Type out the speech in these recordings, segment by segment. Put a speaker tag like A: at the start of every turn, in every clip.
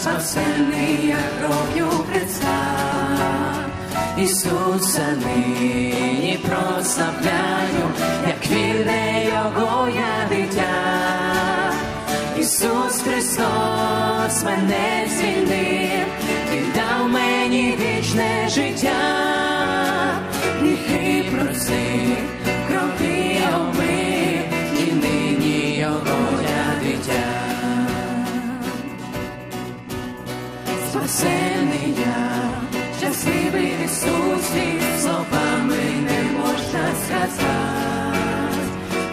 A: спасений я кров'ю Христа. Ісуса нині прославляю, як вірне Його я дитя. Ісус Христос мене звільнив, Він дав мені вічне життя, гріхи просив, Спасений я, щасливий Ісусі, словами не можна сказати.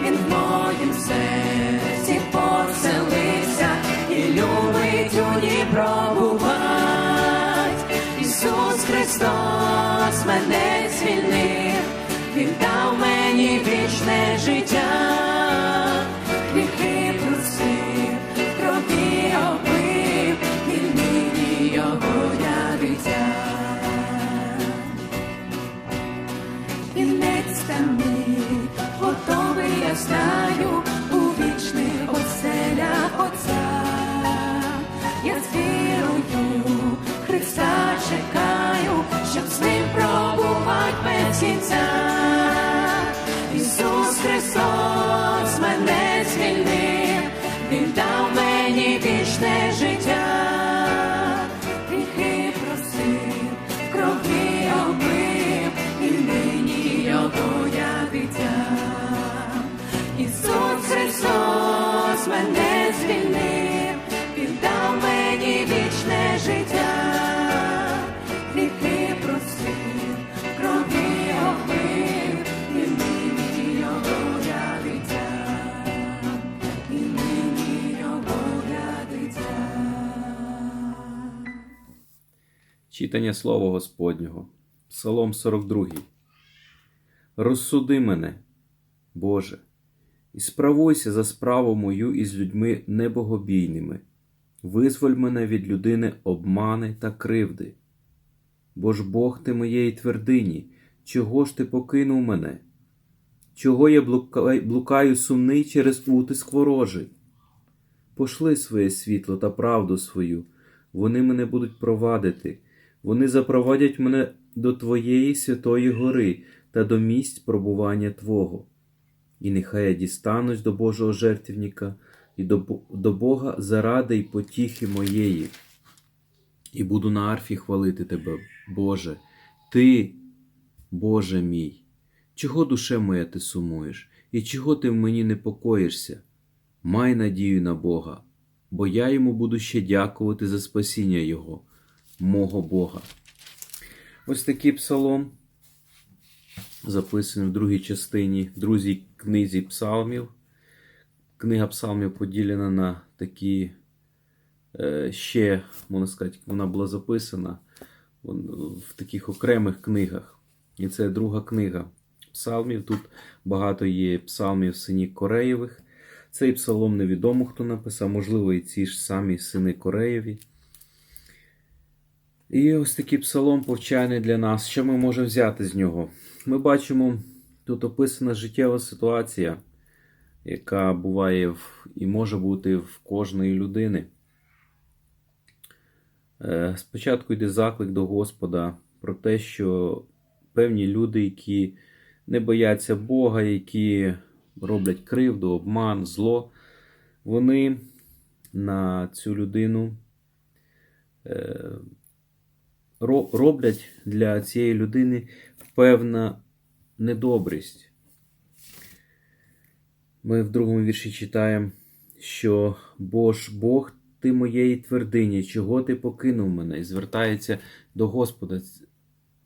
A: Він в моїм серці поселився і любить у ній пробувать. Ісус Христос мене звільнив, Він дав мені вічне життя. stop.
B: Читання Слова Господнього. Псалом 42. Розсуди мене, Боже, і справуйся за справу мою із людьми небогобійними. Визволь мене від людини обмани та кривди. Бо ж Бог ти моєї твердині, чого ж ти покинув мене? Чого я блукаю, сумний через утиск ворожий? Пошли своє світло та правду свою, вони мене будуть провадити, вони запровадять мене до Твоєї святої гори та до місць пробування Твого. І нехай я дістанусь до Божого жертвівника і до, до Бога заради й потіхи моєї. І буду на арфі хвалити Тебе, Боже, Ти, Боже мій, чого душе моя ти сумуєш, і чого ти в мені непокоїшся? Май надію на Бога, бо я йому буду ще дякувати за спасіння Його, мого Бога. Ось такий псалом, записаний в другій частині, другій книзі псалмів. Книга псалмів поділена на такі е, ще, можна сказати, вона була записана в таких окремих книгах. І це друга книга псалмів. Тут багато є псалмів синів Кореєвих. Цей псалом невідомо, хто написав, можливо, і ці ж самі сини Кореєві. І ось такий псалом повчальний для нас. Що ми можемо взяти з нього? Ми бачимо, тут описана життєва ситуація, яка буває в, і може бути в кожної людини. Е, Спочатку йде заклик до Господа про те, що певні люди, які не бояться Бога, які роблять кривду, обман, зло, вони на цю людину е, роблять для цієї людини певна недобрість. Ми в другому вірші читаємо, що бо ж Бог ти моєї твердині, чого ти покинув мене? І звертається до Господа,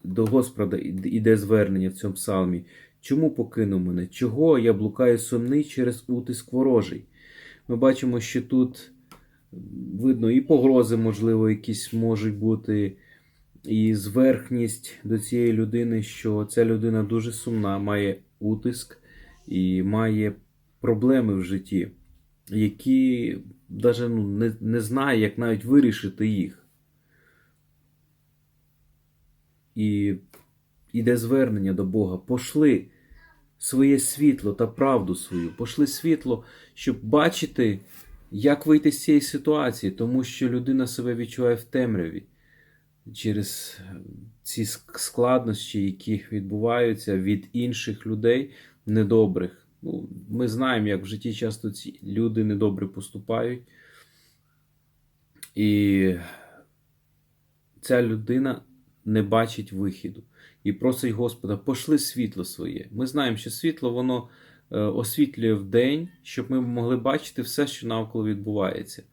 B: до Господа іде звернення в цьому псалмі. Чому покинув мене? Чого я блукаю сумний через утиск ворожий? Ми бачимо, що тут видно і погрози, можливо, якісь можуть бути, і зверхність до цієї людини, що ця людина дуже сумна, має утиск і має проблеми в житті, які навіть ну, не, не знає, як навіть вирішити їх. І іде звернення до Бога. Пошли своє світло та правду свою, пошли світло, щоб бачити як вийти з цієї ситуації, тому що людина себе відчуває в темряві через е, ці складнощі, які відбуваються від інших людей недобрих. Ну, ми знаємо, як в житті часто ці люди недобре поступають. І ця людина не бачить вихіду і просить Господа, пошли світло своє. Ми знаємо, що світло воно е, освітлює в день, щоб ми могли бачити все, що навколо відбувається.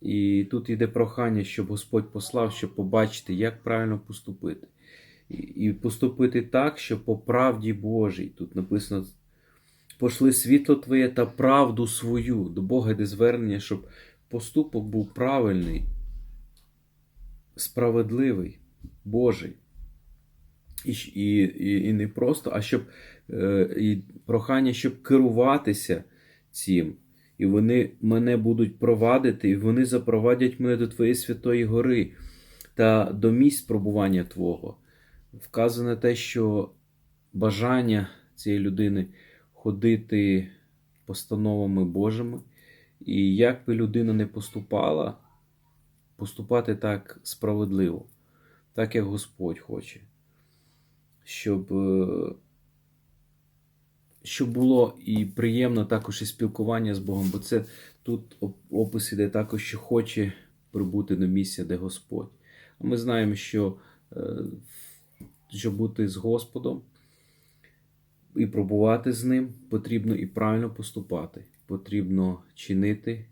B: І тут йде прохання, щоб Господь послав, щоб побачити, як правильно поступити. І- поступити так, що по правді Божій, тут написано, пошли світло Твоє та правду свою. До Бога йде звернення, щоб поступок був правильний, справедливий, Божий. І, і, і не просто, а щоб е, і прохання, щоб керуватися цим. І вони мене будуть провадити, і вони запровадять мене до Твоєї святої гори та до місць пробування Твого. Вказане те, що бажання цієї людини ходити постановами Божими, і як би людина не поступала, поступати так справедливо, так як Господь хоче. Щоб, е, щоб було і приємно також і спілкування з Богом, бо це тут оп- опис іде також, що хоче прибути до місця, де Господь. А ми знаємо, що е, щоб бути з Господом і пробувати з ним, потрібно і правильно поступати, потрібно чинити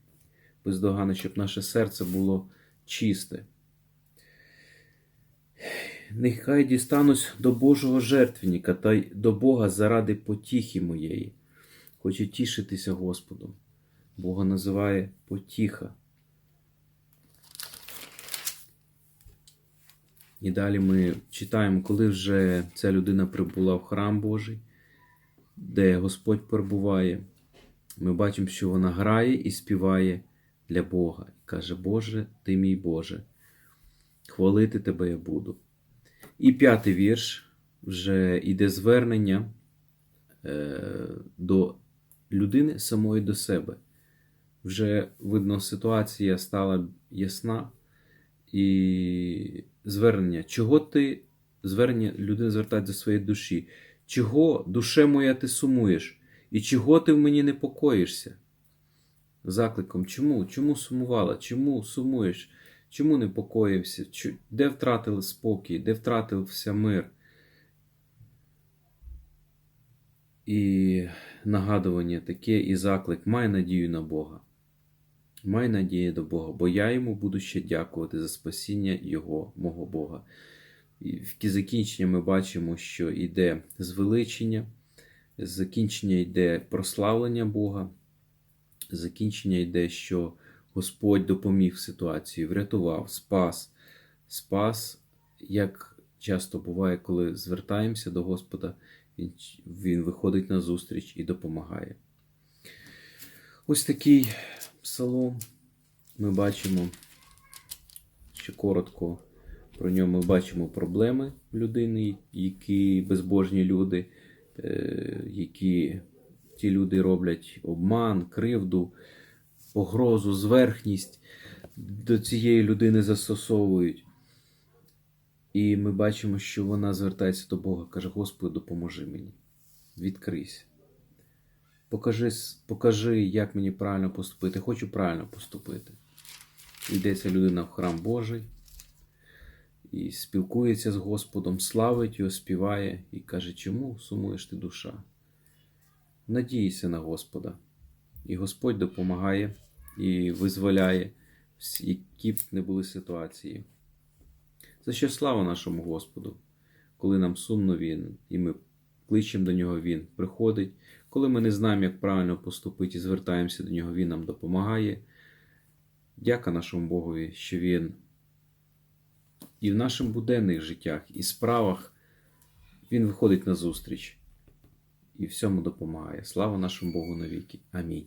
B: бездоганно, щоб наше серце було чисте. Нехай дістанусь до Божого жертвенника та й до Бога заради потіхи моєї. Хочу тішитися Господом. Бога називає потіха. І далі ми читаємо, коли вже ця людина прибула в храм Божий, де Господь перебуває. Ми бачимо, що вона грає і співає для Бога. І каже: Боже, ти мій Боже, хвалити тебе я буду. І п'ятий вірш вже йде звернення е, до людини самої до себе. Вже видно, ситуація стала ясна, і звернення, чого ти, звернення людина звертає до своєї душі, чого, душе моя, ти сумуєш, і чого ти в мені непокоїшся? Закликом, чому? Чому сумувала? Чому сумуєш? Чому непокоївся? Де втратили спокій, де втратився мир? І нагадування таке, і заклик, май надію на Бога. Май надію до Бога, бо я йому буду ще дякувати за спасіння Його, мого Бога. І в закінчення ми бачимо, що йде звеличення, закінчення йде прославлення Бога, закінчення йде, що Господь допоміг в ситуації, врятував, спас, спас, як часто буває, коли звертаємося до Господа, Він, він виходить на зустріч і допомагає. Ось такий псалом. Ми бачимо, що коротко про нього ми бачимо проблеми людини, які безбожні люди, е, які ті люди роблять обман, кривду, погрозу, зверхність до цієї людини застосовують. І ми бачимо, що вона звертається до Бога, каже: Господи, допоможи мені, відкрийся. Покажи, покажи, як мені правильно поступити. Хочу правильно поступити. Йдеться людина в храм Божий і спілкується з Господом, славить його, співає і каже, чому сумуєш ти душа? Надійся на Господа. І Господь допомагає і визволяє, які б не були ситуації. За що слава нашому Господу, коли нам сумно Він, і ми кличемо до нього, Він приходить. Коли ми не знаємо, як правильно поступити і звертаємося до нього, Він нам допомагає. Дяка нашому Богові, що Він і в наших буденних життях, і справах Він виходить на зустріч і всьому допомагає. Слава нашому Богу навіки. Амінь.